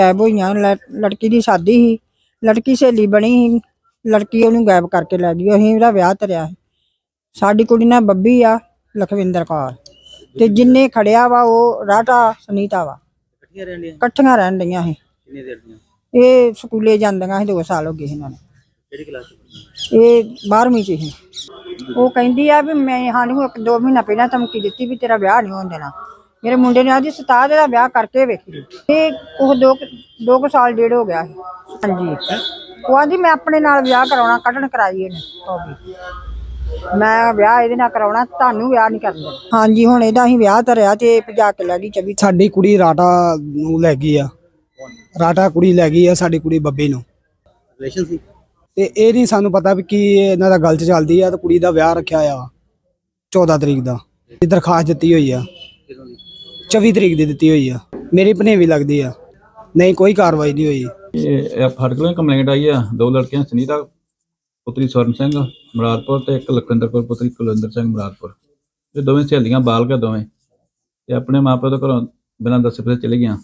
ਗਾਇਬ ਹੋਈਆਂ ਲ- ਲੜਕੀ ਦੀ ਸ਼ਾਦੀ ਸੀ ਲੜਕੀ ਸਹੇਲੀ ਬਣੀ ਸੀ ਲੜਕੀ ਉਹਨੂੰ ਗਾਇਬ ਕਰਕੇ ਲੈ ਗਈ ਅਸੀਂ ਉਹਦਾ ਵਿਆਹ ਧਰਿਆ ਸੀ। ਸਾਡੀ ਕੁੜੀ ਨਾਲ ਬੱਬੀ ਆ ਲਖਵਿੰਦਰ ਕੌਰ। ਤੇ ਜਿੰਨੇ ਖੜਿਆ ਵਾ ਉਹ ਰਾਟਾ ਸੁਨੀਤਾ ਵਾ। ਇਕੱਠੀਆਂ ਰਹਿਣ ਡਈਆਂ? ਸੀ। ਕਿੰਨੇ ਦੇਰ ਦੀਆਂ? ਇਹ ਸਕੂਲੇ ਜਾਂਦੀਆਂ ਸੀ 2 ਸਾਲ ਹੋ ਗਏ ਸੀ ਇਹਨਾਂ ਨੂੰ। ਕਿਹੜੀ ਕਲਾਸ? ਇਹ 12ਵੀਂ ਚ ਸੀ। ਉਹ ਕਹਿੰਦੀ ਆ ਵੀ ਮੈਂ ਸਾਨੂੰ ਇੱਕ ਦੋ ਮਹੀਨਾ ਪਹਿਲਾਂ ਧਮਕੀ ਦਿੱਤੀ ਵੀ ਤੇਰਾ ਵਿਆਹ ਨਹੀਂ ਹੋਣ ਦੇਣਾ। ਮੇਰੇ ਮੁੰਡੇ ਨੇ ਆਦੀ ਸਤਾ ਦਾ ਵਿਆਹ ਕਰਕੇ ਵੇਖੀ। ਇਹ ਉਹ ਦੋ ਕੁ- ਦੋ ਕੁ ਸਾਲ ਡੇਢ ਹੋ ਗਿਆ ਸੀ। ਹਾਂਜੀ। ਉਹ ਆਂਦੀ ਮੈਂ ਆਪਣੇ ਨਾਲ ਵਿਆਹ ਕਰਾਉਣਾ ਕੱਢਣ ਕਰਾਈ ਇਹਨੇ। ਮੈਂ ਵਿਆਹ ਇਹਦੇ ਨਾਲ ਕਰਾਉਣਾ ਤੁਹਾਨੂੰ ਵਿਆਹ ਨਹੀਂ ਕਰਨ। ਹਾਂਜੀ ਹੁਣ ਇਹਦਾ ਅਸੀਂ ਵਿਆਹ ਧਰਿਆ ਤੇ ਭਜਾ ਕੇ ਲੈ ਗਈ 24 ਸਾਡੀ ਕੁੜੀ ਰਾਟਾ ਨੂੰ ਲੈ ਗਈ ਆ। ਰਾਟਾ ਕੁੜੀ ਲੈ ਗਈ ਆ ਸਾਡੀ ਕੁੜੀ ਬੱਬੀ ਨੂੰ। ਰਿਲੇਸ਼ਨ ਸੀ? ਤੇ ਇਹ ਨਹੀਂ ਸਾਨੂੰ ਪਤਾ ਵੀ ਕੀ ਇਹਨਾਂ ਦਾ ਗਲਤ ਚੱਲਦੀ ਆ ਤੇ ਕੁੜੀ ਦਾ ਵਿਆਹ ਰੱਖਿਆ ਆ 14 ਤਰੀਕ ਦਾ। ਇਹ ਦਰਖਾਸਤ ਦਿੱਤੀ ਹੋਈ ਆ। ਕਿਦੋਂ ਦੀ? 24 ਤਰੀਕ ਦੀ ਦਿੱਤੀ ਹੋਈ ਆ। ਮੇਰੀ ਭਨੇਵੀ ਲੱਗਦੀ ਆ। ਨਹੀਂ ਕੋਈ ਕਾਰਵਾਈ ਨਹੀਂ ਹੋਈ। ਇਹ ਇਹ ਸਾਡੇ ਕੋਲ ਕੰਪਲੇਂਟ ਆਈ ਆ। ਦੋ ਲੜਕੀਆਂ ਸੁਨੀਤਾ ਪੁੱਤਰੀ ਸਵਰਨ ਸਿੰਘ ਮੁਰਾਦਪੁਰ ਤੇ ਇੱਕ ਲਖਵਿੰਦਰ ਕੌਰ ਪੁੱਤਰੀ ਕੁਲਵਿੰਦਰ ਸਿੰਘ ਮੁਰਾਦਪੁਰ। ਇਹ ਦੋਵੇਂ ਸਹੇਲੀਆਂ ਬਾਲਗਾ ਦੋਵੇਂ। ਤੇ ਆਪਣੇ ਮਾਪੇ ਤੋਂ ਘਰੋਂ ਬਿਨਾਂ ਦੱਸੇ ਪਤੇ ਚਲੇ ਗਈਆਂ।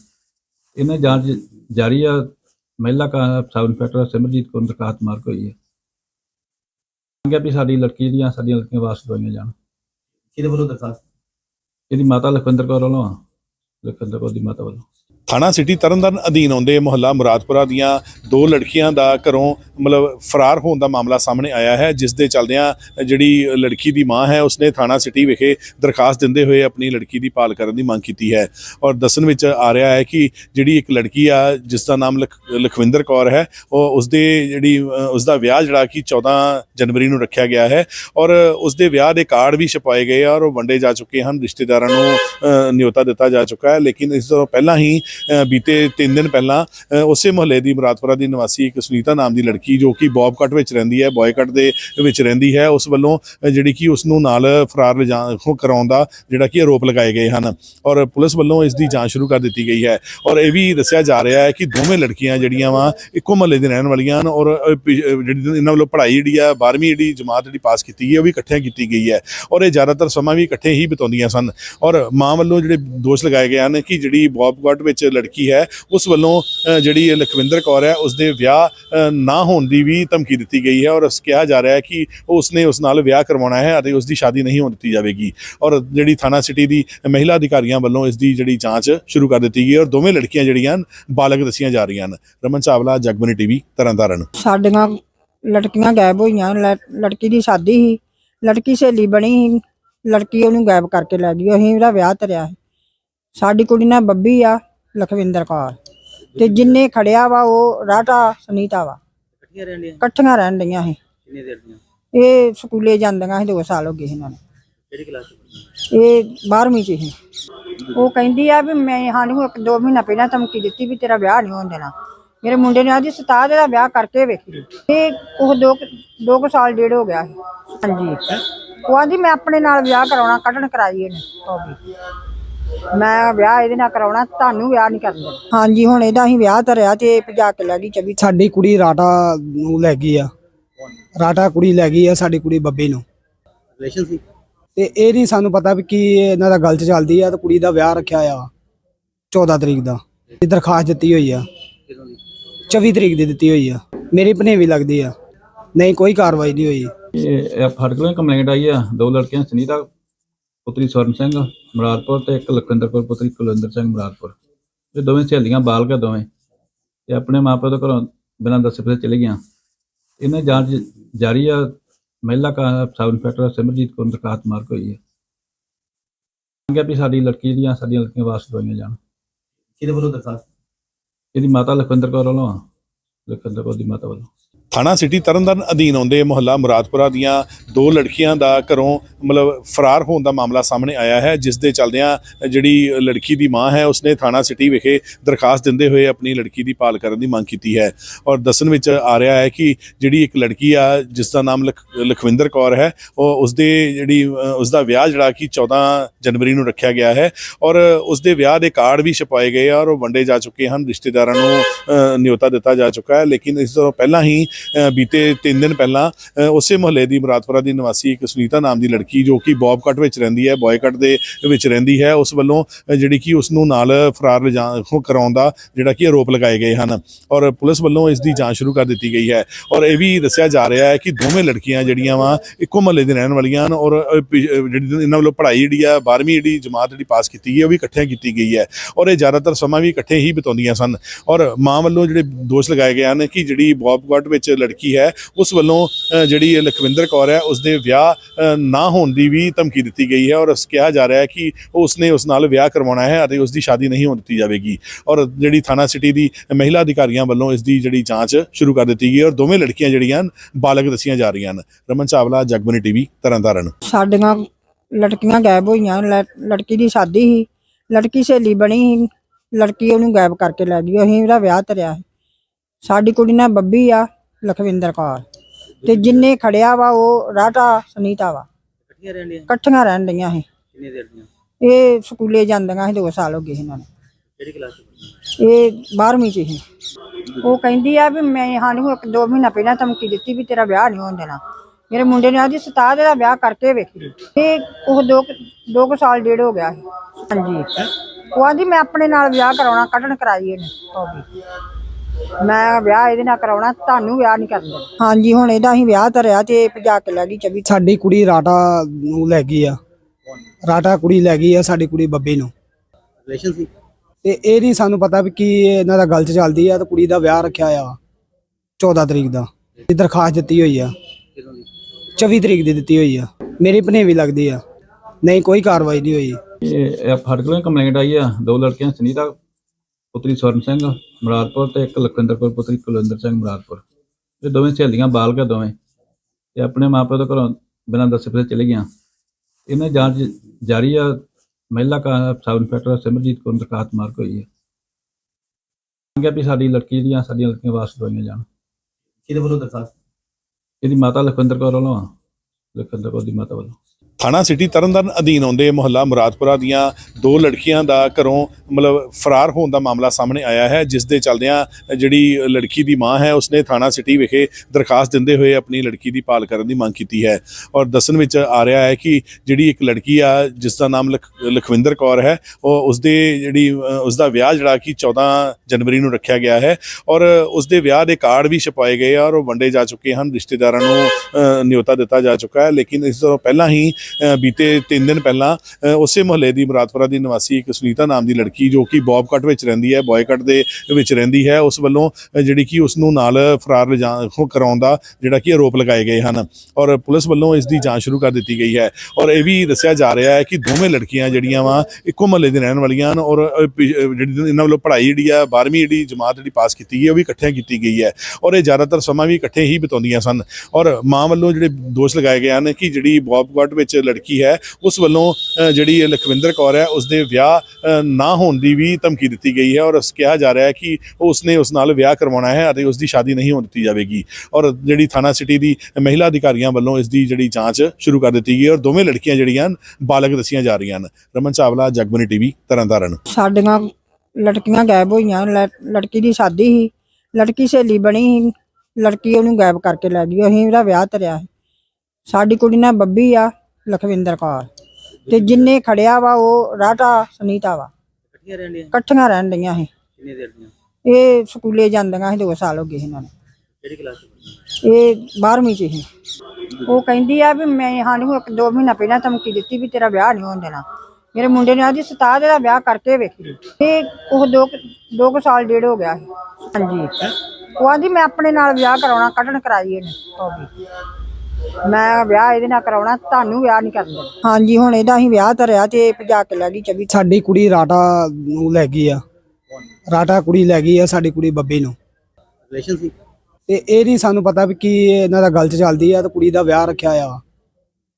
ਇਹਨਾਂ ਜਾਂਚ ਜਾਰੀ ਆ। ਮਹਿਲਾ ਕਾ ਸਬ ਇੰਸਪੈਕਟਰ ਸਿਮਰਜੀਤ ਕੌਰ ਦਰਖਾਸਤ ਮਾਰਕ ਹੋਈ ਹੈ ਮੰਗਿਆ ਵੀ ਸਾਡੀ ਲੜਕੀ ਜਿਹੜੀਆਂ ਸਾਡੀਆਂ ਲੜਕੀਆਂ ਵਾਪਸ ਦਵਾਈਆਂ ਜਾਣ। ਕਿਹਦੇ ਵੱਲੋਂ ਦਰਖਾਸਤ? ਇਹਦੀ ਮਾਤਾ ਲਖਵਿੰਦਰ ਕੌਰ ਵੱਲੋਂ ਆ। ਲਖਵਿੰਦਰ ਕੌਰ ਦੀ ਮਾਤਾ ਵੱਲੋਂ। ਥਾਣਾ ਸਿਟੀ ਤਰਨਤਾਰਨ ਅਧੀਨ ਆਉਂਦੇ ਮੁਹੱਲਾ ਮੁਰਾਦਪੁਰਾ ਦੀਆਂ ਦੋ ਲੜਕੀਆਂ ਦਾ ਘਰੋਂ ਮਤਲਬ ਫਰਾਰ ਹੋਣ ਦਾ ਮਾਮਲਾ ਸਾਹਮਣੇ ਆਇਆ ਹੈ ਜਿਸ ਦੇ ਚੱਲਦਿਆਂ ਜਿਹੜੀ ਲੜਕੀ ਦੀ ਮਾਂ ਹੈ ਉਸਨੇ ਥਾਣਾ ਸਿਟੀ ਵਿਖੇ ਦਰਖਾਸਤ ਦਿੰਦੇ ਹੋਏ ਆਪਣੀ ਲੜਕੀ ਦੀ ਭਾਲ ਕਰਨ ਦੀ ਮੰਗ ਕੀਤੀ ਹੈ। ਔਰ ਦੱਸਣ ਵਿੱਚ ਆ ਰਿਹਾ ਹੈ ਕਿ ਜਿਹੜੀ ਇੱਕ ਲੜਕੀ ਆ ਜਿਸ ਦਾ ਨਾਮ ਲਖ- ਲਖਵਿੰਦਰ ਕੌਰ ਹੈ ਉਹ ਉਸਦੇ ਜਿਹੜੀ ਅ, ਉਸਦਾ ਵਿਆਹ ਜਿਹੜਾ ਕਿ 14 ਜਨਵਰੀ ਨੂੰ ਰੱਖਿਆ ਗਿਆ ਹੈ ਔਰ ਉਸਦੇ ਵਿਆਹ ਦੇ ਕਾਰਡ ਵੀ ਛਪਾਏ ਗਏ ਔਰ ਉਹ ਵੰਡੇ ਜਾ ਚੁੱਕੇ ਹਨ ਰਿਸ਼ਤੇਦਾਰਾਂ ਨੂੰ ਅ, ਨਿਯੋਤਾ ਦਿੱਤਾ ਜਾ ਚੁੱਕਾ ਹੈ। ਲੇਕਿਨ ਇਸ ਤੋਂ ਪਹਿਲਾਂ ਹੀ ਬੀਤੇ 3 ਦਿਨ ਪਹਿਲਾਂ ਉਸੇ ਮੁਹੱਲੇ ਦੀ ਮੁਰਾਦਪੁਰਾ ਦੀ ਨਿਵਾਸੀ ਇੱਕ ਸੁਨੀਤਾ ਨਾਮ ਦੀ ਲੜਕੀ, ਜੋ ਕਿ ਬੌਬ ਕੱਟ ਵਿੱਚ ਰਹਿੰਦੀ ਹੈ ਬॉय ਕੱਟ ਦੇ ਵਿੱਚ ਰਹਿੰਦੀ ਹੈ, ਉਸ ਵੱਲੋਂ ਜਿਹੜੀ ਕਿ ਉਸ ਨੂੰ ਨਾਲ ਫਰਾਰ ਲਿਜਾ ਕਰਾਉਣ ਦਾ ਜਿਹੜਾ ਕਿ ਆਰੋਪ ਲਗਾਏ ਗਏ ਹਨ। ਔਰ ਪੁਲਿਸ ਵੱਲੋਂ ਇਸ ਦੀ ਜਾਂਚ ਸ਼ੁਰੂ ਕਰ ਦਿੱਤੀ ਗਈ ਹੈ। ਔਰ ਇਹ ਵੀ ਦੱਸਿਆ ਜਾ ਰਿਹਾ ਹੈ ਕਿ ਦੋਵੇਂ ਲੜਕੀਆਂ ਜਿਹੜੀਆਂ ਵਾ, ਇੱਕੋ ਮਹੱਲੇ ਦੇ ਰਹਿਣ ਵਾਲੀਆਂ ਹਨ ਔਰ ਜਿਹੜੀ ਇਹਨਾਂ ਵੱਲੋਂ ਪੜ੍ਹਾਈ ਜਿਹੜੀ ਆ 12ਵੀਂ ਜਿਹੜੀ ਜਮਾਤ ਜਿਹੜੀ ਪਾਸ ਕੀਤੀ ਗਈ ਹੈ, ਉਹ ਵੀ ਇਕੱਠਿਆਂ ਕੀਤੀ ਗਈ ਹੈ। ਔਰ ਇਹ ਜ਼ਿਆਦਾਤਰ ਸਮਾਂ ਵੀ ਇਕੱਠੇ ਹੀ ਬਿਤਾਉਂਦੀਆਂ ਸਨ। ਔਰ ਮਾਂ ਵੱਲੋਂ ਜਿਹੜੇ ਦੋਸ਼ ਲਗਾਏ ਗਏ ਹਨ ਕਿ ਜਿਹੜੀ ਬੌਬਗਟ ਵਿੱਚ ਲੜਕੀ ਹੈ, ਉਸ ਵੱਲੋਂ ਜਿਹੜੀ ਲਖਵਿੰਦਰ ਕੌਰ ਹੈ ਉਸ ਦੇ ਵਿਆਹ ਨਾ ਹੋਣ ਦੀ ਵੀ ਧਮਕੀ ਦਿੱਤੀ ਗਈ ਹੈ ਔਰ ਉਸ ਕਿਹਾ ਜਾ ਰਿਹਾ ਹੈ ਕਿ ਉਸਨੇ ਉਸ ਨਾਲ ਵਿਆਹ ਕਰਵਾਉਣਾ ਹੈ ਅਤੇ ਉਸ ਦੀ ਸ਼ਾਦੀ ਨਹੀਂ ਹੋਣ ਦਿੱਤੀ ਜਾਵੇਗੀ ਔਰ ਜਿਹੜੀ ਥਾਣਾ ਸਿਟੀ ਦੀ ਮਹਿਲਾ ਅਧਿਕਾਰੀਆਂ ਵੱਲੋਂ ਇਸ ਦੀ ਜਿਹੜੀ ਜਾਂਚ ਸ਼ੁਰੂ ਕਰ ਦਿੱਤੀ ਗਈ ਔਰ ਦੋਵੇਂ ਲੜਕੀਆਂ ਜਿਹੜੀਆਂ ਬਾਲਗ ਦੱਸੀਆਂ ਜਾ ਰਹੀਆਂ ਹਨ। ਰਮਨ ਚਾਵਲਾ ਜਗਬਨੀ ਟੀਵੀ, ਤਰਨਤਾਰਨ। ਸਾਡੀਆਂ ਲੜਕੀਆਂ ਗਾਇਬ ਹੋਈਆਂ ਲੜਕੀ ਦੀ ਸ਼ਾਦੀ ਸੀ, ਲੜਕੀ ਸਹੇਲੀ ਬਣੀ ਸੀ, ਲੜਕੀ ਉਹਨੂੰ ਗਾਇਬ ਕਰਕੇ ਲੈ ਗਈ, ਅਸੀਂ ਉਹਦਾ ਵਿਆਹ ਧਰਿਆ ਸਾਡੀ ਕੁੜੀ ਨਾਲ ਬੱਬੀ ਆ ਲਖਵਿੰਦਰ ਕੌਰ। ਤੇ ਜਿੰਨੇ ਖੜਿਆ ਵਾ ਉਹ ਰਾਟਾ ਸੁਨੀਤਾ ਵਾ। ਇਕੱਠੀਆਂ ਰਹਿੰਦੀਆਂ ਇਕੱਠੀਆਂ ਰਹਿਣ ਕਿੰਨੇ ਦੇਰ ਦੀਆਂ? ਇਹ ਸਕੂਲੇ ਜਾਂਦੀਆਂ ਸੀ 2 ਸਾਲ ਹੋ ਗਏ ਇਹਨਾਂ ਨੂੰ। ਕਿਹੜੀ ਕਲਾਸ? ਇਹ 12ਵੀਂ ਚ ਸੀ। ਉਹ ਕਹਿੰਦੀ ਆ ਵੀ ਮੈਂ ਸਾਨੂੰ ਇੱਕ ਦੋ ਮਹੀਨਾ ਪਹਿਲਾਂ ਧਮਕੀ ਦਿੱਤੀ ਵੀ ਤੇਰਾ ਵਿਆਹ ਨਹੀਂ ਹੋਣ ਦੇਣਾ। ਮੇਰੇ ਮੁੰਡੇ ਨੇ ਆਦੀ ਸਤਾ ਦਾ ਵਿਆਹ ਕਰਕੇ ਵੇਖੀ। ਇਹ ਉਹ ਦੋ ਕੁ- ਦੋ ਕੁ ਸਾਲ ਡੇਢ ਹੋ ਗਿਆ ਸੀ। ਹਾਂਜੀ। ਉਹ ਆਂਦੀ ਮੈਂ ਆਪਣੇ ਨਾਲ ਵਿਆਹ ਕਰਾਉਣਾ ਕੱਢਣ ਕਰਾਈ ਇਹਨੇ ਉਹ ਵੀ। ਮੈਂ ਵਿਆਹ ਇਹਦੇ ਨਾਲ ਕਰਾਉਣਾ ਤੁਹਾਨੂੰ ਵਿਆਹ ਨਹੀਂ ਕਰਨ। ਦੇਣਾ ਹਾਂਜੀ ਹੁਣ ਇਹਦਾ ਅਸੀਂ ਵਿਆਹ ਧਰਿਆ ਤੇ ਇਹ ਭਜਾ ਕੇ ਲੈ ਗਈ 24 ਸਾਡੀ ਕੁੜੀ ਰਾਟਾ ਨੂੰ ਲੈ ਗਈ ਆ। ਰਾਟਾ ਕੁੜੀ ਲੈ ਗਈ ਆ ਸਾਡੀ ਕੁੜੀ ਬੱਬੀ ਨੂੰ। ਰਿਲੇਸ਼ਨ ਸੀ ਤੇ ਇਹ ਨਹੀਂ ਸਾਨੂੰ ਪਤਾ ਵੀ ਕੀ ਇਹਨਾਂ ਦਾ ਗਲਤ ਚੱਲਦੀ ਆ ਤੇ ਕੁੜੀ ਦਾ ਵਿਆਹ ਰੱਖਿਆ ਆ 14 ਤਰੀਕ ਦਾ। ਇਹ ਦਰਖਾਸਤ ਦਿੱਤੀ ਹੋਈ ਆ। ਕਿਦੋਂ ਦੀ? 24 ਤਰੀਕ ਦੀ ਦਿੱਤੀ ਹੋਈ ਆ। ਮੇਰੀ ਭਨੇਵੀ ਲੱਗਦੀ ਆ। ਨਹੀਂ ਕੋਈ ਕਾਰਵਾਈ ਨਹੀਂ ਹੋਈ। ਇਹ ਕੋਲ ਕੰਪਲੇਂਟ ਆਈ ਆ ਦੋ ਲੜਕੀਆਂ ਸੁਨੀਤਾ ਪੁੱਤਰੀ ਸਵਰਨ ਸਿੰਘ ਮੁਰਾਦਪੁਰ ਤੇ ਇੱਕ ਲਖਵਿੰਦਰ ਕੌਰ ਪੁੱਤਰੀ ਕੁਲਵਿੰਦਰ ਸਿੰਘ ਮੁਰਾਦਪੁਰ। ਇਹ ਦੋਵੇਂ ਸਹੇਲੀਆਂ ਬਾਲਗਾ ਦੋਵੇਂ ਤੇ ਆਪਣੇ ਮਾਪੇ ਤੋਂ ਘਰੋਂ ਬਿਨਾਂ ਦੱਸੇ ਪਤੇ ਚਲੇ ਗਈਆਂ। ਇਹਨਾਂ ਜਾਂਚ ਜਾਰੀ ਆ ਮਹਿਲਾ ਕਾ ਸਬ ਇੰਸਪੈਕਟਰ ਸਿਮਰਜੀਤ ਕੌਰ ਦਰਖਾਸਤ ਮਾਰਕ ਹੋਈ ਹੈ। ਮੰਗਿਆ ਵੀ ਸਾਡੀ ਲੜਕੀ ਜਿਹੜੀਆਂ ਸਾਡੀਆਂ ਲੜਕੀਆਂ ਵਾਪਸ ਦਵਾਈਆਂ ਜਾਣ। ਕਿਹਦੇ ਵੱਲੋਂ ਦਰਖਾਸਤ? ਇਹਦੀ ਮਾਤਾ ਲਖਵਿੰਦਰ ਕੌਰ ਵੱਲੋਂ ਆ। ਲਖਵਿੰਦਰ ਕੌਰ ਦੀ ਮਾਤਾ ਵੱਲੋਂ। ਥਾਣਾ ਸਿਟੀ ਤਰਨਤਾਰਨ ਅਧੀਨ ਆਉਂਦੇ ਮੁਹੱਲਾ ਮੁਰਾਦਪੁਰਾ ਦੀਆਂ ਦੋ ਲੜਕੀਆਂ ਦਾ ਘਰੋਂ ਮਤਲਬ ਫਰਾਰ ਹੋਣ ਦਾ ਮਾਮਲਾ ਸਾਹਮਣੇ ਆਇਆ ਹੈ ਜਿਸ ਦੇ ਚੱਲਦਿਆਂ ਜਿਹੜੀ ਲੜਕੀ ਦੀ ਮਾਂ ਹੈ ਉਸਨੇ ਥਾਣਾ ਸਿਟੀ ਵਿਖੇ ਦਰਖਾਸਤ ਦਿੰਦੇ ਹੋਏ ਆਪਣੀ ਲੜਕੀ ਦੀ ਭਾਲ ਕਰਨ ਦੀ ਮੰਗ ਕੀਤੀ ਹੈ। ਔਰ ਦੱਸਣ ਵਿੱਚ ਆ ਰਿਹਾ ਹੈ ਕਿ ਜਿਹੜੀ ਇੱਕ ਲੜਕੀ ਆ ਜਿਸ ਦਾ ਨਾਮ ਲਖ- ਲਖਵਿੰਦਰ ਕੌਰ ਹੈ ਉਹ ਉਸਦੇ ਜਿਹੜੀ ਅ, ਉਸਦਾ ਵਿਆਹ ਜਿਹੜਾ ਕਿ 14 ਜਨਵਰੀ ਨੂੰ ਰੱਖਿਆ ਗਿਆ ਹੈ ਔਰ ਉਸਦੇ ਵਿਆਹ ਦੇ ਕਾਰਡ ਵੀ ਛਪਾਏ ਗਏ ਔਰ ਉਹ ਵੰਡੇ ਜਾ ਚੁੱਕੇ ਹਨ ਰਿਸ਼ਤੇਦਾਰਾਂ ਨੂੰ ਅ, ਨਿਯੋਤਾ ਦਿੱਤਾ ਜਾ ਚੁੱਕਾ ਹੈ। ਲੇਕਿਨ ਇਸ ਤੋਂ ਪਹਿਲਾਂ ਹੀ ਬੀਤੇ 3 ਦਿਨ ਪਹਿਲਾਂ ਉਸੇ ਮੁਹੱਲੇ ਦੀ ਮੁਰਾਦਪੁਰਾ ਦੀ ਨਿਵਾਸੀ ਇੱਕ ਸੁਨੀਤਾ ਨਾਮ ਦੀ ਲੜਕੀ ਜੋ ਕਿ ਬੌਬ ਕੱਟ ਵਿੱਚ ਰਹਿੰਦੀ ਹੈ ਬॉय ਕੱਟ ਦੇ ਵਿੱਚ ਰਹਿੰਦੀ ਹੈ ਉਸ ਵੱਲੋਂ ਜਿਹੜੀ ਕਿ ਉਸ ਨੂੰ ਨਾਲ ਫਰਾਰ ਲਿਜਾ ਕਰਾਉਣ ਦਾ ਜਿਹੜਾ ਕਿ ਆਰੋਪ ਲਗਾਏ ਗਏ ਹਨ ਔਰ ਪੁਲਿਸ ਵੱਲੋਂ ਇਸ ਦੀ ਜਾਂਚ ਸ਼ੁਰੂ ਕਰ ਦਿੱਤੀ ਗਈ ਹੈ ਔਰ ਇਹ ਵੀ ਦੱਸਿਆ ਜਾ ਰਿਹਾ ਹੈ ਕਿ ਦੋਵੇਂ ਲੜਕੀਆਂ ਜਿਹੜੀਆਂ ਵਾ ਇੱਕੋ ਮਹੱਲੇ ਦੇ ਰਹਿਣ ਵਾਲੀਆਂ ਹਨ ਔਰ ਅ, ਜਿਹੜੀ ਇਹਨਾਂ ਵੱਲੋਂ ਪੜ੍ਹਾਈ ਜਿਹੜੀ ਆ 12ਵੀਂ ਜਿਹੜੀ ਜਮਾਤ ਜਿਹੜੀ ਪਾਸ ਕੀਤੀ ਗਈ ਹੈ ਉਹ ਵੀ ਇਕੱਠਿਆਂ ਕੀਤੀ ਗਈ ਹੈ ਔਰ ਇਹ ਜ਼ਿਆਦਾਤਰ ਸਮਾਂ ਵੀ ਇਕੱਠੇ ਹੀ ਬਿਤਾਉਂਦੀਆਂ ਸਨ ਔਰ ਮਾਂ ਵੱਲੋਂ ਜਿਹੜੇ ਦੋਸ਼ ਲਗਾਏ ਗਏ ਹਨ ਕਿ ਜਿਹੜੀ ਬੌਬਗਟ ਵਿੱਚ ਲੜਕੀ ਹੈ ਉਸ ਵੱਲੋਂ ਅ, ਜਿਹੜੀ ਲਖਵਿੰਦਰ ਕੌਰ ਹੈ ਉਸ ਦੇ ਵਿਆਹ ਨਾ ਹੋਣ ਦੀ ਵੀ ਧਮਕੀ ਦਿੱਤੀ ਗਈ ਹੈ ਔਰ ਉਸ ਕਿਹਾ ਜਾ ਰਿਹਾ ਹੈ ਕਿ ਉਸਨੇ ਉਸ ਨਾਲ ਵਿਆਹ ਕਰਵਾਉਣਾ ਹੈ ਅਤੇ ਉਸ ਦੀ ਸ਼ਾਦੀ ਨਹੀਂ ਹੋਣ ਦਿੱਤੀ ਜਾਵੇਗੀ ਔਰ ਜਿਹੜੀ ਥਾਣਾ ਸਿਟੀ ਦੀ ਮਹਿਲਾ ਅਧਿਕਾਰੀਆਂ ਵੱਲੋਂ ਇਸ ਦੀ ਜਿਹੜੀ ਜਾਂਚ ਸ਼ੁਰੂ ਕਰ ਦਿੱਤੀ ਗਈ ਔਰ ਦੋਵੇਂ ਲੜਕੀਆਂ ਜਿਹੜੀਆਂ ਬਾਲਗ ਦੱਸੀਆਂ ਜਾ ਰਹੀਆਂ ਹਨ। ਰਮਨ ਚਾਵਲਾ ਜਗਬਨੀ ਟੀਵੀ ਤਰਨਤਾਰਨ। ਸਾਡੀਆਂ ਲੜਕੀਆਂ ਗਾਇਬ ਹੋਈਆਂ ਲੜ- ਲੜਕੀ ਦੀ ਸ਼ਾਦੀ ਸੀ ਲੜਕੀ ਸਹੇਲੀ ਬਣੀ ਸੀ ਲੜਕੀ ਉਹਨੂੰ ਗਾਇਬ ਕਰਕੇ ਲੈ ਗਈ ਅਸੀਂ ਉਹਦਾ ਵਿਆਹ ਧਰਿਆ ਸਾਡੀ ਕੁੜੀ ਨਾਲ ਬੱਬੀ ਆ ਲਖਵਿੰਦਰ ਕੌਰ। ਤੇ ਜਿੰਨੇ ਖੜਿਆ ਵਾ ਉਹ ਰਾਟਾ ਸੁਨੀਤਾ ਵਾ। ਇਕੱਠੀਆਂ ਰਹਿਣ ਦੀਆਂ ਇਕੱਠੀਆਂ ਰਹਿਣ ਡਈਆਂ ਸੀ। ਕਿੰਨੇ ਦੇਰ ਦੀਆਂ? ਇਹ ਸਕੂਲੇ ਜਾਂਦੀਆਂ ਸੀ 2 ਸਾਲ ਹੋ ਗਏ ਇਹਨਾਂ ਨੂੰ। ਕਿਹੜੀ ਕਲਾਸ ਇਹ 12ਵੀਂ ਚ ਸੀ। ਉਹ ਕਹਿੰਦੀ ਆ ਵੀ ਮੈਂ ਸਾਨੂੰ ਇੱਕ ਦੋ ਮਹੀਨਾ ਪਹਿਲਾਂ ਧਮਕੀ ਦਿੱਤੀ ਵੀ ਤੇਰਾ ਵਿਆਹ ਨਹੀਂ ਹੋਣ ਦੇਣਾ। ਮੇਰੇ ਮੁੰਡੇ ਨੇ ਆਦੀ ਸਤਾ ਦਾ ਵਿਆਹ ਕਰਕੇ ਵੇਖੀ। ਤੇ ਉਹ ਦੋ ਦੋ ਕੁ ਸਾਲ ਡੇਢ ਹੋ ਗਿਆ ਹਾਂਜੀ। ਉਹ ਆਂਦੀ ਮੈਂ ਆਪਣੇ ਨਾਲ ਵਿਆਹ ਕਰਾਉਣਾ ਕੱਢਣ ਕਰਾਈ ਇਹਨੇ ਉਹ ਵੀ। ਮੈਂ ਵਿਆਹ ਇਹਦੇ ਨਾਲ ਕਰਾਉਣਾ ਤੁਹਾਨੂੰ ਵਿਆਹ ਨਹੀਂ ਕਰਨ। ਹਾਂਜੀ ਹੁਣ ਇਹਦਾ ਅਸੀਂ ਵਿਆਹ ਧਰਿਆ ਤੇ ਇਹ ਭਜਾ ਕੇ ਲੈ ਗਈ ਚਵੀ ਸਾਡੀ ਕੁੜੀ ਰਾਟਾ ਨੂੰ ਲੈ ਗਈ ਆ। ਰਾਟਾ ਕੁੜੀ ਲੈ ਗਈ ਆ ਸਾਡੀ ਕੁੜੀ ਬੱਬੀ ਨੂੰ। ਰਿਲੇਸ਼ਨ ਸੀ? ਤੇ ਇਹ ਨਹੀਂ ਸਾਨੂੰ ਪਤਾ ਵੀ ਕੀ ਇਹਨਾਂ ਦਾ ਗੱਲ ਚ ਚੱਲਦੀ ਆ ਤੇ ਕੁੜੀ ਦਾ ਵਿਆਹ ਰੱਖਿਆ ਆ 14 ਤਰੀਕ ਦਾ। ਇਹ ਦਰਖਾਸਤ ਦਿੱਤੀ ਹੋਈ ਆ। ਕਿਦੋਂ ਦੀ? 24 ਤਰੀਕ ਦੀ ਦਿੱਤੀ ਹੋਈ ਆ। ਮੇਰੀ ਭਨੇਵੀ ਲੱਗਦੀ ਆ। ਨਹੀਂ ਕੋਈ ਕਾਰਵਾਈ ਨਹੀਂ ਹੋਈ। ਇਹ ਇਹ ਸਾਡੇ ਕੋਲ ਕੰਪਲੇਂਟ ਆਈ ਆ। ਦੋ ਲੜਕੀਆਂ ਸੁਨੀਤਾ ਪੁੱਤਰੀ ਸਵਰਨ ਸਿੰਘ ਮੁਰਾਦਪੁਰ ਤੇ ਇੱਕ ਲਖਵਿੰਦਰ ਕੌਰ ਪੁੱਤਰੀ ਕੁਲਵਿੰਦਰ ਸਿੰਘ ਮੁਰਾਦਪੁਰ। ਇਹ ਦੋਵੇਂ ਸਹੇਲੀਆਂ ਬਾਲਗ ਦੋਵੇਂ। ਤੇ ਆਪਣੇ ਮਾਪੇ ਤੋਂ ਘਰੋਂ ਬਿਨਾਂ ਦੱਸੇ ਪਤੇ ਚਲੇ ਗਈਆਂ। ਇਹਨਾਂ ਜਾਂਚ ਜਾਰੀ ਆ ਮਹਿਲਾ ਕਾ ਸਬ ਇੰਸਪੈਕਟਰ ਸਿਮਰਜੀਤ ਕੌਰ ਦਰਖਾਸਤ ਮਾਰਕ ਹੋਈ ਹੈ। ਮੰਗਿਆ ਵੀ ਸਾਡੀ ਲੜਕੀ ਜਿਹੜੀਆਂ ਸਾਡੀਆਂ ਲੜਕੀਆਂ ਵਾਪਸ ਦਵਾਈਆਂ ਜਾਣ। ਕਿਹਦੇ ਵੱਲੋਂ ਦਰਖਾਸਤ? ਇਹਦੀ ਮਾਤਾ ਲਖਵਿੰਦਰ ਕੌਰ ਵੱਲੋਂ ਆ। ਲਖਵਿੰਦਰ ਕੌਰ ਦੀ ਮਾਤਾ ਵੱਲੋਂ। ਥਾਣਾ ਸਿਟੀ ਤਰਨਤਾਰਨ ਅਧੀਨ ਆਉਂਦੇ ਮੁਹੱਲਾ ਮੁਰਾਦਪੁਰਾ ਦੀਆਂ ਦੋ ਲੜਕੀਆਂ ਦਾ ਘਰੋਂ ਮਤਲਬ ਫਰਾਰ ਹੋਣ ਦਾ ਮਾਮਲਾ ਸਾਹਮਣੇ ਆਇਆ ਹੈ ਜਿਸ ਦੇ ਚੱਲਦਿਆਂ ਜਿਹੜੀ ਲੜਕੀ ਦੀ ਮਾਂ ਹੈ ਉਸਨੇ ਥਾਣਾ ਸਿਟੀ ਵਿਖੇ ਦਰਖਾਸਤ ਦਿੰਦੇ ਹੋਏ ਆਪਣੀ ਲੜਕੀ ਦੀ ਭਾਲ ਕਰਨ ਦੀ ਮੰਗ ਕੀਤੀ ਹੈ। ਔਰ ਦੱਸਣ ਵਿੱਚ ਆ ਰਿਹਾ ਹੈ ਕਿ ਜਿਹੜੀ ਇੱਕ ਲੜਕੀ ਆ ਜਿਸ ਦਾ ਨਾਮ ਲਖ- ਲਖਵਿੰਦਰ ਕੌਰ ਹੈ ਉਹ ਉਸਦੇ ਜਿਹੜੀ ਅ, ਉਸਦਾ ਵਿਆਹ ਜਿਹੜਾ ਕਿ 14 ਜਨਵਰੀ ਨੂੰ ਰੱਖਿਆ ਗਿਆ ਹੈ ਔਰ ਉਸਦੇ ਵਿਆਹ ਦੇ ਕਾਰਡ ਵੀ ਛਪਾਏ ਗਏ ਔਰ ਉਹ ਵੰਡੇ ਜਾ ਚੁੱਕੇ ਹਨ ਰਿਸ਼ਤੇਦਾਰਾਂ ਨੂੰ ਅ, ਨਿਯੋਤਾ ਦਿੱਤਾ ਜਾ ਚੁੱਕਾ ਹੈ। ਲੇਕਿਨ ਇਸ ਤੋਂ ਪਹਿਲਾਂ ਹੀ ਬੀਤੇ 3 ਦਿਨ ਪਹਿਲਾਂ ਉਸੇ ਮੁਹੱਲੇ ਦੀ ਮੁਰਾਦਪੁਰਾ ਦੀ ਨਿਵਾਸੀ ਇੱਕ ਸੁਨੀਤਾ ਨਾਮ ਦੀ ਲੜਕੀ ਜੋ ਕਿ ਬੌਬ ਕੱਟ ਵਿੱਚ ਰਹਿੰਦੀ ਹੈ ਬॉय ਦੇ ਵਿੱਚ ਰਹਿੰਦੀ ਹੈ ਉਸ ਵੱਲੋਂ ਜਿਹੜੀ ਕਿ ਉਸ ਨੂੰ ਨਾਲ ਫਰਾਰ ਲਿਜਾ ਕਰਾਉਣ ਦਾ ਜਿਹੜਾ ਕਿ ਆਰੋਪ ਲਗਾਏ ਗਏ ਹਨ। ਔਰ ਪੁਲਿਸ ਵੱਲੋਂ ਇਸ ਦੀ ਜਾਂਚ ਸ਼ੁਰੂ ਕਰ ਦਿੱਤੀ ਗਈ ਹੈ। ਔਰ ਇਹ ਵੀ ਦੱਸਿਆ ਜਾ ਰਿਹਾ ਹੈ ਕਿ ਦੋਵੇਂ ਲੜਕੀਆਂ ਜਿਹੜੀਆਂ ਵਾ ਇੱਕੋ ਮਹੱਲੇ ਦੇ ਰਹਿਣ ਵਾਲੀਆਂ ਹਨ ਔਰ ਅ, ਜਿਹੜੀ ਇਹਨਾਂ ਵੱਲੋਂ ਪੜ੍ਹਾਈ ਜਿਹੜੀ ਆ 12ਵੀਂ ਜਿਹੜੀ ਜਮਾਤ ਜਿਹੜੀ ਪਾਸ ਕੀਤੀ ਗਈ ਹੈ ਉਹ ਵੀ ਇਕੱਠਿਆਂ ਕੀਤੀ ਗਈ ਹੈ। ਔਰ ਇਹ ਜ਼ਿਆਦਾਤਰ ਸਮਾਂ ਵੀ ਇਕੱਠੇ ਹੀ ਬਿਤਾਉਂਦੀਆਂ ਸਨ। ਔਰ ਮਾਂ ਵੱਲੋਂ ਜਿਹੜੇ ਦੋਸ਼ ਲਗਾਏ ਗਏ ਹਨ ਕਿ ਜਿਹੜੀ ਬੌਬਗਟ ਵਿੱਚ ਲੜਕੀ ਹੈ, ਉਸ ਵੱਲੋਂ ਜਿਹੜੀ ਲਖਵਿੰਦਰ ਕੌਰ ਹੈ ਉਸ ਦੇ ਵਿਆਹ ਨਾ ਹੋਣ ਦੀ ਵੀ ਧਮਕੀ ਦਿੱਤੀ ਗਈ ਹੈ ਔਰ ਉਸ ਕਿਹਾ ਜਾ ਰਿਹਾ ਹੈ ਕਿ ਉਸਨੇ ਉਸ ਨਾਲ ਵਿਆਹ ਕਰਵਾਉਣਾ ਹੈ ਅਤੇ ਉਸ ਦੀ ਸ਼ਾਦੀ ਨਹੀਂ ਹੋਣ ਦਿੱਤੀ ਜਾਵੇਗੀ ਔਰ ਜਿਹੜੀ ਥਾਣਾ ਸਿਟੀ ਦੀ ਮਹਿਲਾ ਅਧਿਕਾਰੀਆਂ ਵੱਲੋਂ ਇਸ ਦੀ ਜਿਹੜੀ ਜਾਂਚ ਸ਼ੁਰੂ ਕਰ ਦਿੱਤੀ ਗਈ ਔਰ ਦੋਵੇਂ ਲੜਕੀਆਂ ਜਿਹੜੀਆਂ ਬਾਲਗ ਦੱਸੀਆਂ ਜਾ ਰਹੀਆਂ ਹਨ। ਰਮਨ ਚਾਵਲਾ ਜਗਬਨੀ ਟੀਵੀ, ਤਰਨਤਾਰਨ। ਸਾਡੀਆਂ ਲੜਕੀਆਂ ਗਾਇਬ ਹੋਈਆਂ ਲੜਕੀ ਦੀ ਸ਼ਾਦੀ ਸੀ, ਲੜਕੀ ਸਹੇਲੀ ਬਣੀ ਸੀ, ਲੜਕੀ ਉਹਨੂੰ ਗਾਇਬ ਕਰਕੇ ਲੈ ਗਈ, ਅਸੀਂ ਉਹਦਾ ਵਿਆਹ ਧਰਿਆ ਸਾਡੀ ਕੁੜੀ ਨਾਲ ਬੱਬੀ ਆ ਲਖਵਿੰਦਰ ਕੌਰ। ਤੇ ਜਿੰਨੇ ਖੜਿਆ ਵਾ ਉਹ ਰਾਟਾ ਸੁਨੀਤਾ ਵਾ। ਇਕੱਠੀਆਂ ਰਹਿਣ ਦੀਆਂ? ਇਕੱਠੀਆਂ ਰਹਿਣ ਡਈਆਂ ਸੀ। ਕਿੰਨੇ ਦੇਰ ਦੀਆਂ? ਇਹ ਸਕੂਲੇ ਜਾਂਦੀਆਂ ਸੀ 2 ਸਾਲ ਹੋ ਗਏ ਇਹਨਾਂ ਨੂੰ। ਕਿਹੜੀ ਕਲਾਸ ਇਹ 12ਵੀਂ ਚ ਸੀ। ਉਹ ਕਹਿੰਦੀ ਆ ਵੀ ਮੈਂ ਸਾਨੂੰ ਇੱਕ ਦੋ ਮਹੀਨਾ ਪਹਿਲਾਂ ਧਮਕੀ ਦਿੱਤੀ ਵੀ ਤੇਰਾ ਵਿਆਹ ਨਹੀਂ ਹੋਣ ਦੇਣਾ। ਮੇਰੇ ਮੁੰਡੇ ਨੇ ਆਦੀ ਸਤਾ ਦਾ ਵਿਆਹ ਕਰਕੇ ਵੇਖੀ। ਤੇ ਉਹ ਦੋ ਕੁ- ਦੋ ਕੁ ਸਾਲ ਡੇਢ ਹੋ ਗਿਆ ਸੀ। ਹਾਂਜੀ। ਉਹ ਆਂਦੀ ਮੈਂ ਆਪਣੇ ਨਾਲ ਵਿਆਹ ਕਰਾਉਣਾ ਕੱਢਣ ਕਰਾਈ ਇਹਨੇ। ਵੀ ਮੈਂ ਵਿਆਹ ਇਹਦੇ ਨਾਲ ਕਰਾਉਣਾ ਤੁਹਾਨੂੰ ਵਿਆਹ ਨਹੀਂ ਕਰਨ। ਹਾਂਜੀ ਹੁਣ ਇਹਦਾ ਅਸੀਂ ਵਿਆਹ ਧਰਿਆ ਤੇ ਇਹ ਭਜਾ ਕੇ ਲੈ ਗਈ ਚਵੀ ਸਾਡੀ ਕੁੜੀ ਰਾਟਾ ਨੂੰ ਲੈ ਗਈ ਆ। ਰਾਟਾ ਕੁੜੀ ਲੈ ਗਈ ਆ ਸਾਡੀ ਕੁੜੀ ਬੱਬੀ ਨੂੰ। ਰਿਲੇਸ਼ਨ ਸੀ? ਤੇ ਇਹ ਨਹੀਂ ਸਾਨੂੰ ਪਤਾ ਵੀ ਕੀ ਇਹਨਾਂ ਦਾ ਗੱਲ ਚ ਚੱਲਦੀ ਆ ਤੇ ਕੁੜੀ ਦਾ ਵਿਆਹ ਰੱਖਿਆ ਆ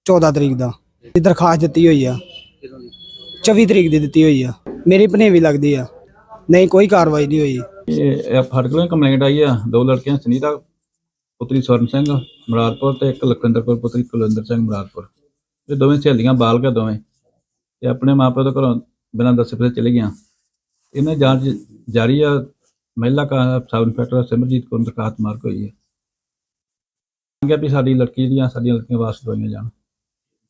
14 ਤਰੀਕ ਦਾ। ਇਹ ਦਰਖਾਸਤ ਦਿੱਤੀ ਹੋਈ ਆ। ਕਿਦੋਂ ਦੀ? 24 ਤਰੀਕ ਦੀ ਦਿੱਤੀ ਹੋਈ ਆ। ਮੇਰੀ ਭਨੇਵੀ ਲੱਗਦੀ ਆ। ਨਹੀਂ ਕੋਈ ਕਾਰਵਾਈ ਨਹੀਂ ਹੋਈ। ਇਹ ਕੋਲ ਕੰਪਲੇਂਟ ਆਈ ਆ ਦੋ ਲੜਕੀਆਂ ਸੁਨੀਤਾ ਪੁੱਤਰੀ ਸਵਰਨ ਸਿੰਘ ਮੁਰਾਦਪੁਰ ਤੇ ਇੱਕ ਲਖਵਿੰਦਰ ਕੌਰ ਪੁੱਤਰੀ ਕੁਲਵਿੰਦਰ ਸਿੰਘ ਮੁਰਾਦਪੁਰ। ਇਹ ਦੋਵੇਂ ਸਹੇਲੀਆਂ ਬਾਲਗ ਆ ਦੋਵੇਂ। ਤੇ ਆਪਣੇ ਮਾਪੇ ਤੋਂ ਘਰੋਂ ਬਿਨਾਂ ਦੱਸੇ ਪਤੇ ਚਲੇ ਗਈਆਂ। ਇਹਨਾਂ ਜਾਂਚ ਜਾਰੀ ਆ। ਮਹਿਲਾ ਕਾ ਸਬ ਇੰਸਪੈਕਟਰ ਸਿਮਰਜੀਤ ਕੌਰ ਦਰਖਾਸਤ ਮਾਰਕ ਹੋਈ ਹੈ। ਮੰਗਿਆ ਵੀ ਸਾਡੀ ਲੜਕੀ ਜਿਹੜੀਆਂ ਸਾਡੀਆਂ ਲੜਕੀਆਂ ਵਾਪਸ ਦਵਾਈਆਂ ਜਾਣ।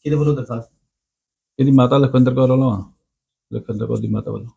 ਕਿਹਦੇ ਵੱਲੋਂ ਦਰਖਾਸਤ? ਇਹਦੀ ਮਾਤਾ ਲਖਵਿੰਦਰ ਕੌਰ ਵੱਲੋਂ ਆ। ਲਖਵਿੰਦਰ ਕੌਰ ਦੀ ਮਾਤਾ ਵੱਲੋਂ।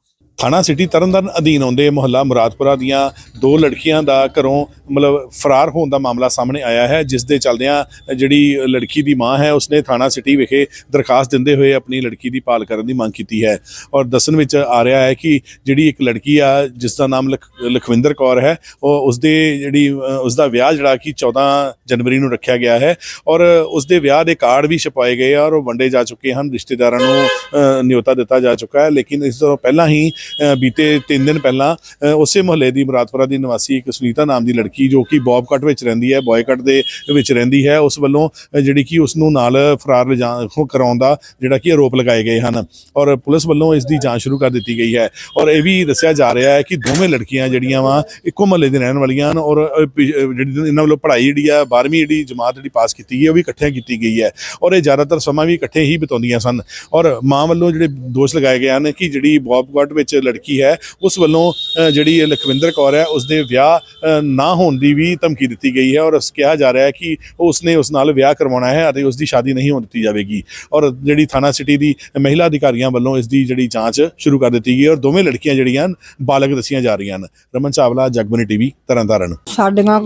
ਥਾਣਾ ਸਿਟੀ ਤਰਨਤਾਰਨ ਅਧੀਨ ਆਉਂਦੇ ਮੁਹੱਲਾ ਮੁਰਾਦਪੁਰਾ ਦੀਆਂ ਦੋ ਲੜਕੀਆਂ ਦਾ ਘਰੋਂ ਮਤਲਬ ਫਰਾਰ ਹੋਣ ਦਾ ਮਾਮਲਾ ਸਾਹਮਣੇ ਆਇਆ ਹੈ ਜਿਸ ਦੇ ਚੱਲਦਿਆਂ ਜਿਹੜੀ ਲੜਕੀ ਦੀ ਮਾਂ ਹੈ ਉਸਨੇ ਥਾਣਾ ਸਿਟੀ ਵਿਖੇ ਦਰਖਾਸਤ ਦਿੰਦੇ ਹੋਏ ਆਪਣੀ ਲੜਕੀ ਦੀ ਭਾਲ ਕਰਨ ਦੀ ਮੰਗ ਕੀਤੀ ਹੈ। ਔਰ ਦੱਸਣ ਵਿੱਚ ਆ ਰਿਹਾ ਹੈ ਕਿ ਜਿਹੜੀ ਇੱਕ ਲੜਕੀ ਆ ਜਿਸ ਦਾ ਨਾਮ ਲਖ- ਲਖਵਿੰਦਰ ਕੌਰ ਹੈ ਉਹ ਉਸਦੇ ਜਿਹੜੀ ਅ, ਉਸਦਾ ਵਿਆਹ ਜਿਹੜਾ ਕਿ 14 ਜਨਵਰੀ ਨੂੰ ਰੱਖਿਆ ਗਿਆ ਹੈ ਔਰ ਉਸਦੇ ਵਿਆਹ ਦੇ ਕਾਰਡ ਵੀ ਛਪਾਏ ਗਏ ਔਰ ਉਹ ਵੰਡੇ ਜਾ ਚੁੱਕੇ ਹਨ ਰਿਸ਼ਤੇਦਾਰਾਂ ਨੂੰ ਅ, ਨਿਯੋਤਾ ਦਿੱਤਾ ਜਾ ਚੁੱਕਾ ਹੈ। ਲੇਕਿਨ ਇਸ ਤੋਂ ਪਹਿਲਾਂ ਹੀ ਬੀਤੇ 3 ਦਿਨ ਪਹਿਲਾਂ ਉਸੇ ਮੁਹੱਲੇ ਦੀ ਮੁਰਾਦਪੁਰਾ ਦੀ ਨਿਵਾਸੀ ਇੱਕ ਸੁਨੀਤਾ ਨਾਮ ਦੀ ਲੜਕੀ ਜੋ ਕਿ ਬੌਬ ਕੱਟ ਵਿੱਚ ਰਹਿੰਦੀ ਹੈ ਬॉय ਕੱਟ ਦੇ ਵਿੱਚ ਰਹਿੰਦੀ ਹੈ ਉਸ ਵੱਲੋਂ ਜਿਹੜੀ ਕਿ ਉਸ ਨੂੰ ਨਾਲ ਫਰਾਰ ਲਿਜਾ ਉਹ ਕਰਾਉਣ ਦਾ ਜਿਹੜਾ ਕਿ ਆਰੋਪ ਲਗਾਏ ਗਏ ਹਨ ਔਰ ਪੁਲਿਸ ਵੱਲੋਂ ਇਸ ਦੀ ਜਾਂਚ ਸ਼ੁਰੂ ਕਰ ਦਿੱਤੀ ਗਈ ਹੈ ਔਰ ਇਹ ਵੀ ਦੱਸਿਆ ਜਾ ਰਿਹਾ ਹੈ ਕਿ ਦੋਵੇਂ ਲੜਕੀਆਂ ਜਿਹੜੀਆਂ ਵਾ ਇੱਕੋ ਮਹੱਲੇ ਦੇ ਰਹਿਣ ਵਾਲੀਆਂ ਹਨ ਔਰ ਅ, ਜਿਹੜੀ ਇਹਨਾਂ ਵੱਲੋਂ ਪੜ੍ਹਾਈ ਜਿਹੜੀ ਆ 12ਵੀਂ ਜਿਹੜੀ ਜਮਾਤ ਜਿਹੜੀ ਪਾਸ ਕੀਤੀ ਗਈ ਹੈ ਉਹ ਵੀ ਇਕੱਠਿਆਂ ਕੀਤੀ ਗਈ ਹੈ ਔਰ ਇਹ ਜ਼ਿਆਦਾਤਰ ਸਮਾਂ ਵੀ ਇਕੱਠੇ ਹੀ ਬਿਤਾਉਂਦੀਆਂ ਸਨ ਔਰ ਮਾਂ ਵੱਲੋਂ ਜਿਹੜੇ ਦੋਸ਼ ਲਗਾਏ ਗਏ ਹਨ ਕਿ ਜਿਹੜੀ ਬੌਬਗਟ ਵਿੱਚ ਲੜਕੀ ਹੈ ਉਸ ਵੱਲੋਂ ਅ, ਜਿਹੜੀ ਲਖਵਿੰਦਰ ਕੌਰ ਹੈ ਉਸ ਦੇ ਵਿਆਹ ਨਾ ਹੋਣ ਦੀ ਵੀ ਧਮਕੀ ਦਿੱਤੀ ਗਈ ਹੈ ਔਰ ਉਸ ਕਿਹਾ ਜਾ ਰਿਹਾ ਹੈ ਕਿ ਉਸਨੇ ਉਸ ਨਾਲ ਵਿਆਹ ਕਰਵਾਉਣਾ ਹੈ ਅਤੇ ਉਸ ਦੀ ਸ਼ਾਦੀ ਨਹੀਂ ਹੋਣ ਦਿੱਤੀ ਜਾਵੇਗੀ ਔਰ ਜਿਹੜੀ ਥਾਣਾ ਸਿਟੀ ਦੀ ਮਹਿਲਾ ਅਧਿਕਾਰੀਆਂ ਵੱਲੋਂ ਇਸ ਦੀ ਜਿਹੜੀ ਜਾਂਚ ਸ਼ੁਰੂ ਕਰ ਦਿੱਤੀ ਗਈ ਔਰ ਦੋਵੇਂ ਲੜਕੀਆਂ ਜਿਹੜੀਆਂ ਬਾਲਗ ਦੱਸੀਆਂ ਜਾ ਰਹੀਆਂ ਹਨ। ਰਮਨ ਚਾਵਲਾ ਜਗਬਨੀ ਟੀਵੀ ਤਰਨਤਾਰਨ। ਸਾਡੀਆਂ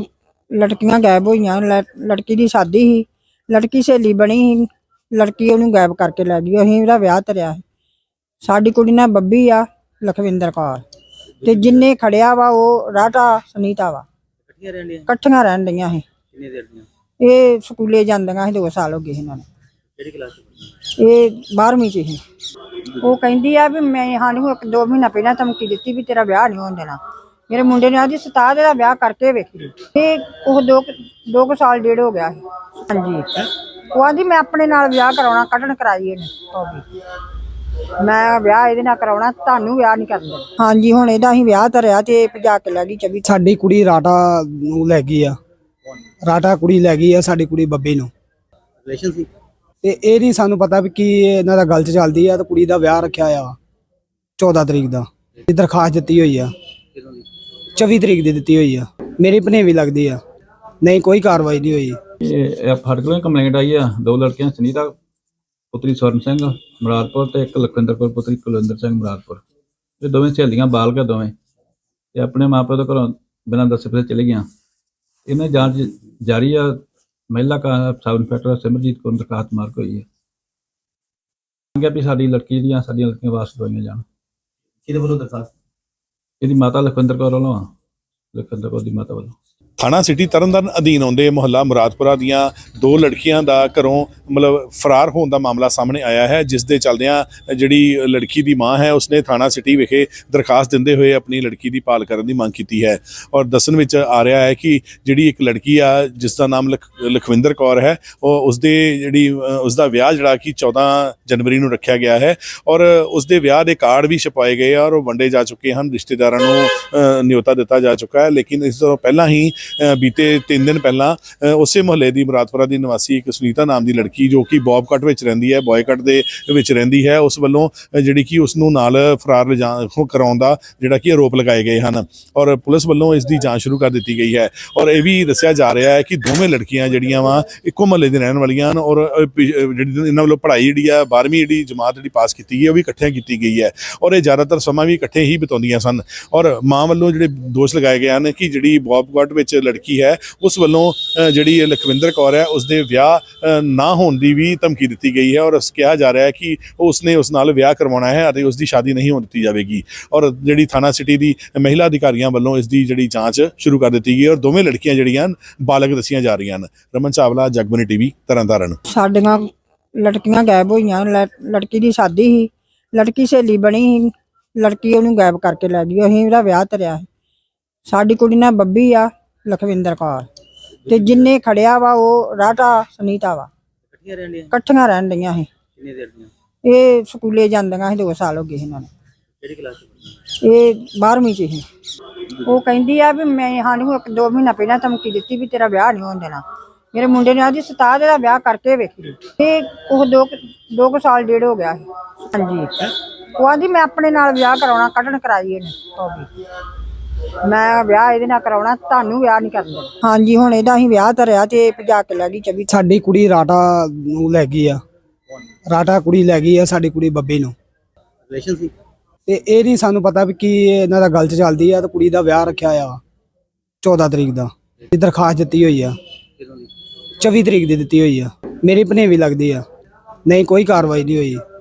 ਲੜਕੀਆਂ ਗਾਇਬ ਹੋਈਆਂ ਲੜਕੀ ਦੀ ਸ਼ਾਦੀ ਸੀ ਲੜਕੀ ਸਹੇਲੀ ਬਣੀ ਸੀ ਲੜਕੀ ਉਹਨੂੰ ਗਾਇਬ ਕਰਕੇ ਲੈ ਗਈ ਅਸੀਂ ਉਹਦਾ ਵਿਆਹ ਧਰਿਆ ਸਾਡੀ ਕੁੜੀ ਨਾਲ ਬੱਬੀ ਆ ਲਖਵਿੰਦਰ ਕੌਰ। ਤੇ ਜਿੰਨੇ ਖੜਿਆ ਵਾ ਉਹ ਰਾਟਾ ਸੁਨੀਤਾ ਵਾ। ਇਕੱਠੀਆਂ ਰਹਿਣ ਦੀਆਂ ਇਕੱਠੀਆਂ ਰਹਿਣ ਡਈਆਂ ਸੀ। ਕਿੰਨੇ ਦੇਰ ਦੀਆਂ? ਇਹ ਸਕੂਲੇ ਜਾਂਦੀਆਂ ਸੀ 2 ਸਾਲ ਹੋ ਗਏ ਇਹਨਾਂ ਨੂੰ। ਕਿਹੜੀ ਕਲਾਸ ਇਹ 12ਵੀਂ ਚ ਸੀ। ਉਹ ਕਹਿੰਦੀ ਆ ਵੀ ਮੈਂ ਸਾਨੂੰ ਇੱਕ ਦੋ ਮਹੀਨਾ ਪਹਿਲਾਂ ਧਮਕੀ ਦਿੱਤੀ ਵੀ ਤੇਰਾ ਵਿਆਹ ਨਹੀਂ ਹੋਣ ਦੇਣਾ। ਮੇਰੇ ਮੁੰਡੇ ਨੇ ਆਦੀ ਸਤਾ ਦਾ ਵਿਆਹ ਕਰਕੇ ਵੇਖੀ। ਤੇ ਉਹ ਦੋ ਦੋ ਕੁ ਸਾਲ ਡੇਢ ਹੋ ਗਿਆ ਸੀ। ਹਾਂਜੀ। ਉਹ ਆਂਦੀ ਮੈਂ ਆਪਣੇ ਨਾਲ ਵਿਆਹ ਕਰਾਉਣਾ ਕੱਢਣ ਕਰਾਈ ਇਹਨੇ ਉਹ ਵੀ। ਮੈਂ ਵਿਆਹ ਇਹਦੇ ਨਾਲ ਕਰਾਉਣਾ ਤੁਹਾਨੂੰ ਵਿਆਹ ਨਹੀਂ ਕਰਨ। ਹਾਂਜੀ ਹੁਣ ਇਹਦਾ ਅਸੀਂ ਵਿਆਹ ਧਰਿਆ ਤੇ ਇਹ ਭਜਾ ਕੇ ਲੈ ਗਈ ਚਵੀ ਸਾਡੀ ਕੁੜੀ ਰਾਟਾ ਨੂੰ ਲੈ ਗਈ ਆ। ਰਾਟਾ ਕੁੜੀ ਲੈ ਗਈ ਆ ਸਾਡੀ ਕੁੜੀ ਬੱਬੀ ਨੂੰ। ਰਿਲੇਸ਼ਨ ਸੀ? ਤੇ ਇਹ ਨਹੀਂ ਸਾਨੂੰ ਪਤਾ ਵੀ ਕੀ ਇਹਨਾਂ ਦਾ ਗੱਲ ਚ ਚੱਲਦੀ ਆ ਤੇ ਕੁੜੀ ਦਾ ਵਿਆਹ ਰੱਖਿਆ ਆ 14 ਤਰੀਕ ਦਾ। ਇਹ ਦਰਖਾਸਤ ਦਿੱਤੀ ਹੋਈ ਆ। ਕਿਦੋਂ ਦੀ? 24 ਤਰੀਕ ਦੀ ਦਿੱਤੀ ਹੋਈ ਆ। ਮੇਰੀ ਭਨੇਵੀ ਲੱਗਦੀ ਆ। ਨਹੀਂ ਕੋਈ ਕਾਰਵਾਈ ਨਹੀਂ ਹੋਈ। ਇਹ ਇਹ ਸਾਡੇ ਕੋਲ ਕੰਪਲੇਂਟ ਆਈ ਆ। ਦੋ ਲੜਕੀਆਂ ਸੁਨੀਤਾ ਪੁੱਤਰੀ ਸਵਰਨ ਸਿੰਘ। ਮੁਰਾਦਪੁਰ ਤੇ ਇੱਕ ਲਖਵਿੰਦਰ ਕੌਰ ਪੁੱਤਰੀ ਕੁਲਵਿੰਦਰ ਸਿੰਘ ਮੁਰਾਦਪੁਰ। ਇਹ ਦੋਵੇਂ ਸਹੇਲੀਆਂ ਬਾਲਗ ਆ ਦੋਵੇਂ। ਤੇ ਆਪਣੇ ਮਾਪੇ ਤੋਂ ਘਰੋਂ ਬਿਨਾਂ ਦੱਸੇ ਪਤੇ ਚਲੇ ਗਈਆਂ। ਇਹਨਾਂ ਜਾਂਚ ਜਾਰੀ ਆ। ਮਹਿਲਾ ਕਾ ਸਬ ਇੰਸਪੈਕਟਰ ਸਿਮਰਜੀਤ ਕੌਰ ਦਰਖਾਸਤ ਮਾਰਕ ਹੋਈ ਹੈ। ਮੰਗਿਆ ਵੀ ਸਾਡੀ ਲੜਕੀ ਜਿਹੜੀਆਂ ਸਾਡੀਆਂ ਲੜਕੀਆਂ ਵਾਪਸ ਦਵਾਈਆਂ ਜਾਣ। ਕਿਹਦੇ ਵੱਲੋਂ ਦਰਖਾਸਤ? ਇਹਦੀ ਮਾਤਾ ਲਖਵਿੰਦਰ ਕੌਰ ਵੱਲੋਂ ਆ। ਲਖਵਿੰਦਰ ਕੌਰ ਦੀ ਮਾਤਾ ਵੱਲੋਂ। ਥਾਣਾ ਸਿਟੀ ਤਰਨਤਾਰਨ ਅਧੀਨ ਆਉਂਦੇ ਮੁਹੱਲਾ ਮੁਰਾਦਪੁਰਾ ਦੀਆਂ ਦੋ ਲੜਕੀਆਂ ਦਾ ਘਰੋਂ ਮਤਲਬ ਫਰਾਰ ਹੋਣ ਦਾ ਮਾਮਲਾ ਸਾਹਮਣੇ ਆਇਆ ਹੈ ਜਿਸ ਦੇ ਚੱਲਦਿਆਂ ਜਿਹੜੀ ਲੜਕੀ ਦੀ ਮਾਂ ਹੈ ਉਸਨੇ ਥਾਣਾ ਸਿਟੀ ਵਿਖੇ ਦਰਖਾਸਤ ਦਿੰਦੇ ਹੋਏ ਆਪਣੀ ਲੜਕੀ ਦੀ ਭਾਲ ਕਰਨ ਦੀ ਮੰਗ ਕੀਤੀ ਹੈ। ਔਰ ਦੱਸਣ ਵਿੱਚ ਆ ਰਿਹਾ ਹੈ ਕਿ ਜਿਹੜੀ ਇੱਕ ਲੜਕੀ ਆ ਜਿਸ ਦਾ ਨਾਮ ਲਖ- ਲਖਵਿੰਦਰ ਕੌਰ ਹੈ ਉਹ ਉਸਦੇ ਜਿਹੜੀ ਅ, ਉਸਦਾ ਵਿਆਹ ਜਿਹੜਾ ਕਿ 14 ਜਨਵਰੀ ਨੂੰ ਰੱਖਿਆ ਗਿਆ ਹੈ ਔਰ ਉਸਦੇ ਵਿਆਹ ਦੇ ਕਾਰਡ ਵੀ ਛਪਾਏ ਗਏ ਔਰ ਉਹ ਵੰਡੇ ਜਾ ਚੁੱਕੇ ਹਨ ਰਿਸ਼ਤੇਦਾਰਾਂ ਨੂੰ ਅ, ਨਿਯੋਤਾ ਦਿੱਤਾ ਜਾ ਚੁੱਕਾ ਹੈ। ਲੇਕਿਨ ਇਸ ਤੋਂ ਪਹਿਲਾਂ ਹੀ ਬੀਤੇ 3 ਦਿਨ ਪਹਿਲਾਂ ਉਸੇ ਮੁਹੱਲੇ ਦੀ ਮੁਰਾਦਪੁਰਾ ਦੀ ਨਿਵਾਸੀ ਇੱਕ ਸੁਨੀਤਾ ਨਾਮ ਦੀ ਲੜਕੀ ਜੋ ਕਿ ਬੌਬ ਕੱਟ ਵਿੱਚ ਰਹਿੰਦੀ ਹੈ ਬॉय ਦੇ ਵਿੱਚ ਰਹਿੰਦੀ ਹੈ ਉਸ ਵੱਲੋਂ ਜਿਹੜੀ ਕਿ ਉਸ ਨੂੰ ਨਾਲ ਫਰਾਰ ਲਿਜਾ ਉਹ ਕਰਾਉਣ ਦਾ ਜਿਹੜਾ ਕਿ ਆਰੋਪ ਲਗਾਏ ਗਏ ਹਨ। ਔਰ ਪੁਲਿਸ ਵੱਲੋਂ ਇਸ ਦੀ ਜਾਂਚ ਸ਼ੁਰੂ ਕਰ ਦਿੱਤੀ ਗਈ ਹੈ। ਔਰ ਇਹ ਵੀ ਦੱਸਿਆ ਜਾ ਰਿਹਾ ਹੈ ਕਿ ਦੋਵੇਂ ਲੜਕੀਆਂ ਜਿਹੜੀਆਂ ਵਾ ਇੱਕੋ ਮਹੱਲੇ ਦੇ ਰਹਿਣ ਵਾਲੀਆਂ ਹਨ ਔਰ ਅ, ਜਿਹੜੀ ਇਹਨਾਂ ਵੱਲੋਂ ਪੜ੍ਹਾਈ ਜਿਹੜੀ ਆ 12ਵੀਂ ਜਿਹੜੀ ਜਮਾਤ ਜਿਹੜੀ ਪਾਸ ਕੀਤੀ ਗਈ ਹੈ ਉਹ ਵੀ ਇਕੱਠਿਆਂ ਕੀਤੀ ਗਈ ਹੈ। ਔਰ ਇਹ ਜ਼ਿਆਦਾਤਰ ਸਮਾਂ ਵੀ ਇਕੱਠੇ ਹੀ ਬਿਤਾਉਂਦੀਆਂ ਸਨ। ਔਰ ਮਾਂ ਵੱਲੋਂ ਜਿਹੜੇ ਦੋਸ਼ ਲਗਾਏ ਗਏ ਹਨ ਕਿ ਜਿਹੜੀ ਬੌਬਗਟ ਵਿੱਚ ਲੜਕੀ ਹੈ ਉਸ ਵੱਲੋਂ ਅ, ਜਿਹੜੀ ਲਖਵਿੰਦਰ ਕੌਰ ਹੈ ਉਸ ਦੇ ਵਿਆਹ ਨਾ ਹੋਣ ਦੀ ਵੀ ਧਮਕੀ ਦਿੱਤੀ ਗਈ ਹੈ ਔਰ ਉਸ ਕਿਹਾ ਜਾ ਰਿਹਾ ਹੈ ਕਿ ਉਸਨੇ ਉਸ ਨਾਲ ਵਿਆਹ ਕਰਵਾਉਣਾ ਹੈ ਅਤੇ ਉਸ ਦੀ ਸ਼ਾਦੀ ਨਹੀਂ ਹੋਣ ਦਿੱਤੀ ਜਾਵੇਗੀ ਔਰ ਜਿਹੜੀ ਥਾਣਾ ਸਿਟੀ ਦੀ ਮਹਿਲਾ ਅਧਿਕਾਰੀਆਂ ਵੱਲੋਂ ਇਸ ਦੀ ਜਿਹੜੀ ਜਾਂਚ ਸ਼ੁਰੂ ਕਰ ਦਿੱਤੀ ਗਈ ਔਰ ਦੋਵੇਂ ਲੜਕੀਆਂ ਜਿਹੜੀਆਂ ਬਾਲਗ ਦੱਸੀਆਂ ਜਾ ਰਹੀਆਂ ਹਨ। ਰਮਨ ਚਾਵਲਾ ਜਗਬਨੀ ਟੀਵੀ ਤਰਨਤਾਰਨ। ਸਾਡੀਆਂ ਲੜਕੀਆਂ ਗਾਇਬ ਹੋਈਆਂ ਲੜ- ਲੜਕੀ ਦੀ ਸ਼ਾਦੀ ਸੀ ਲੜਕੀ ਸਹੇਲੀ ਬਣੀ ਸੀ ਲੜਕੀ ਉਹਨੂੰ ਗਾਇਬ ਕਰਕੇ ਲੈ ਗਈ ਅਸੀਂ ਉਹਦਾ ਵਿਆਹ ਧਰਿਆ ਸਾਡੀ ਕੁੜੀ ਨਾਲ ਬੱਬੀ ਆ ਲਖਵਿੰਦਰ ਕੌਰ। ਤੇ ਜਿੰਨੇ ਖੜਿਆ ਵਾ ਉਹ ਰਾਟਾ ਸੁਨੀਤਾ ਵਾ। ਇਕੱਠੀਆਂ ਰਹਿਣ ਦੀਆਂ ਇਕੱਠੀਆਂ ਰਹਿਣ ਡਈਆਂ ਸੀ। ਕਿੰਨੇ ਦੇਰ ਦੀਆਂ? ਇਹ ਸਕੂਲੇ ਜਾਂਦੀਆਂ ਸੀ 2 ਸਾਲ ਹੋ ਗਏ ਇਹਨਾਂ ਨੂੰ। ਕਿਹੜੀ ਕਲਾਸ ਇਹ 12ਵੀਂ ਚ ਸੀ। ਉਹ ਕਹਿੰਦੀ ਆ ਵੀ ਮੈਂ ਸਾਨੂੰ ਇੱਕ ਦੋ ਮਹੀਨਾ ਪਹਿਲਾਂ ਧਮਕੀ ਦਿੱਤੀ ਵੀ ਤੇਰਾ ਵਿਆਹ ਨਹੀਂ ਹੋਣ ਦੇਣਾ। ਮੇਰੇ ਮੁੰਡੇ ਨੇ ਆਦੀ ਸਤਾ ਦਾ ਵਿਆਹ ਕਰਕੇ ਵੇਖੀ। ਤੇ ਉਹ ਦੋ ਦੋ ਕੁ ਸਾਲ ਡੇਢ ਹੋ ਗਿਆ ਸੀ। ਹਾਂਜੀ। ਉਹ ਆਂਦੀ ਮੈਂ ਆਪਣੇ ਨਾਲ ਵਿਆਹ ਕਰਾਉਣਾ ਕੱਢਣ ਕਰਾਈ ਇਹਨੇ। ਉਹ ਵੀ ਮੈਂ ਵਿਆਹ ਇਹਦੇ ਨਾਲ ਕਰਾਉਣਾ ਤੁਹਾਨੂੰ ਵਿਆਹ ਨਹੀਂ ਕਰਨ। ਹਾਂਜੀ ਹੁਣ ਇਹਦਾ ਅਸੀਂ ਵਿਆਹ ਧਰਿਆ ਤੇ ਇਹ ਭਜਾ ਕੇ ਲੈ ਗਈ ਚਵੀ ਸਾਡੀ ਕੁੜੀ ਰਾਟਾ ਨੂੰ ਲੈ ਗਈ ਆ। ਰਾਟਾ ਕੁੜੀ ਲੈ ਗਈ ਆ ਸਾਡੀ ਕੁੜੀ ਬੱਬੀ ਨੂੰ। ਰਿਲੇਸ਼ਨ ਸੀ? ਤੇ ਇਹ ਨਹੀਂ ਸਾਨੂੰ ਪਤਾ ਵੀ ਕੀ ਇਹਨਾਂ ਦਾ ਗੱਲ ਚ ਚੱਲਦੀ ਆ ਤੇ ਕੁੜੀ ਦਾ ਵਿਆਹ ਰੱਖਿਆ ਆ 14 ਤਰੀਕ ਦਾ। ਇਹ ਦਰਖਾਸਤ ਦਿੱਤੀ ਹੋਈ ਆ। ਕਿਦੋਂ ਦੀ? 24 ਤਰੀਕ ਦੀ ਦਿੱਤੀ ਹੋਈ ਆ। ਮੇਰੀ ਭਨੇਵੀ ਲੱਗਦੀ ਆ। ਨਹੀਂ ਕੋਈ ਕਾਰਵਾਈ ਨਹੀਂ ਹੋਈ।